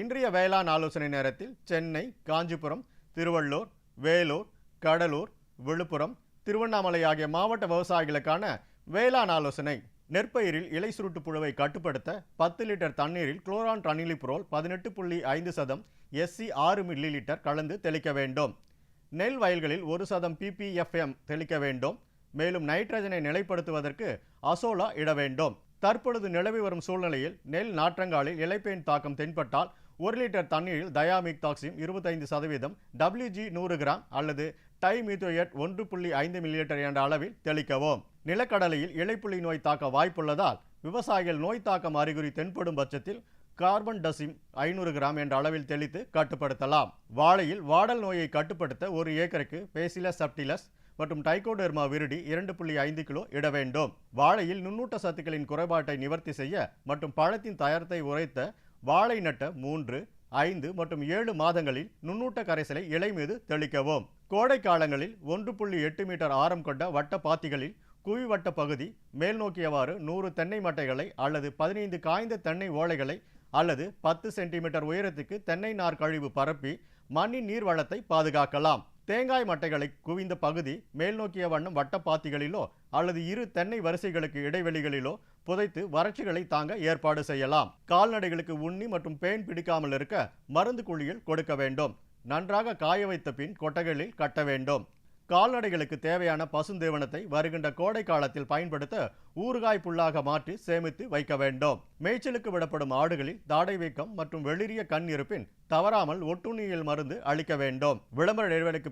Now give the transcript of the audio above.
இன்றைய வேளாண் ஆலோசனை நேரத்தில் சென்னை காஞ்சிபுரம் திருவள்ளூர் வேலூர் கடலூர் விழுப்புரம் திருவண்ணாமலை ஆகிய மாவட்ட விவசாயிகளுக்கான வேளாண் ஆலோசனை. நெற்பயிரில் இலை சுருட்டு புழுவை கட்டுப்படுத்த பத்து லிட்டர் தண்ணீரில் குளோரான் டனிலிப்ரோல் பதினெட்டு புள்ளி ஐந்து சதம் எஸ்சி ஆறு மில்லி லிட்டர் கலந்து தெளிக்க வேண்டும். நெல் வயல்களில் ஒரு சதம் பிபிஎஃப்எம் தெளிக்க வேண்டும். மேலும் நைட்ரஜனை நிலைப்படுத்துவதற்கு அசோலா இட வேண்டும். தற்பொழுது நிலவி வரும் சூழ்நிலையில் நெல் நாற்றங்காலில் இலைப்பேன் தாக்கம் தென்பட்டால் ஒரு லிட்டர் தண்ணீரில் தயாமிக் தயாமிக்தாக்சிம் இருபத்தைந்து சதவீதம் டபிள்யூஜி நூறு கிராம் அல்லது டைமீத்தோயட் ஒன்று புள்ளி ஐந்து மில்லிலிட்டர் என்ற அளவில் தெளிக்கவும். நிலக்கடலையில் இலைப்புள்ளி நோய் தாக்க வாய்ப்புள்ளதால் விவசாயிகள் நோய் தாக்கம் அறிகுறி தென்படும் பட்சத்தில் கார்பன் டசிம் ஐநூறு கிராம் என்ற அளவில் தெளித்து கட்டுப்படுத்தலாம். வாழையில் வாடல் நோயை கட்டுப்படுத்த ஒரு ஏக்கருக்கு பேசிலஸ் சப்டிலஸ் மற்றும் டைகோடெர்மா விருடி இரண்டு புள்ளி ஐந்து கிலோ இட வேண்டும். வாழையில் நுண்ணூட்ட சத்துக்களின் குறைபாட்டை நிவர்த்தி செய்ய மற்றும் பழத்தின் தயாரத்தை உரைத்த வாழை நட்ட மூன்று ஐந்து மற்றும் ஏழு மாதங்களில் நுண்ணூட்ட கரைசலை இலை மீது தெளிக்கவும். கோடை காலங்களில் ஒன்று புள்ளி எட்டு மீட்டர் ஆரம் கொண்ட வட்ட பாத்திகளில் குவிவட்ட பகுதி மேல் நோக்கியவாறு நூறு தென்னை மட்டைகளை அல்லது பதினைந்து காய்ந்த தென்னை ஓலைகளை அல்லது பத்து சென்டிமீட்டர் உயரத்துக்கு தென்னை நார் கழிவு பரப்பி மண்ணின் நீர் வளத்தை பாதுகாக்கலாம். தேங்காய் மட்டைகளை குவிந்த பகுதி மேல் நோக்கிய வண்ணம் வட்டப்பாத்திகளிலோ அல்லது இரு தென்னை வரிசைகளுக்கு இடைவெளிகளிலோ புதைத்து வறட்சிகளை தாங்க ஏற்பாடு செய்யலாம். கால்நடைகளுக்கு உண்ணி மற்றும் பேன் பிடிக்காமல் இருக்க மருந்து குழியில் கொடுக்க வேண்டும். நன்றாக காய வைத்த பின் கொட்டைகளில் கட்ட வேண்டும். கால்நடைகளுக்கு தேவையான பசுந்தீவனத்தை வருகின்ற கோடை காலத்தில் பயன்படுத்த ஊறுகாய் புல்லாக மாற்றி சேமித்து வைக்க வேண்டும். மேய்ச்சலுக்கு விடப்படும் ஆடுகளில் தாடை வீக்கம் மற்றும் வெளிரிய கண் இருப்பின் தவறாமல் ஒட்டுண்ணியல் மருந்து அளிக்க வேண்டும். விளம்பர இடைவெளிக்கு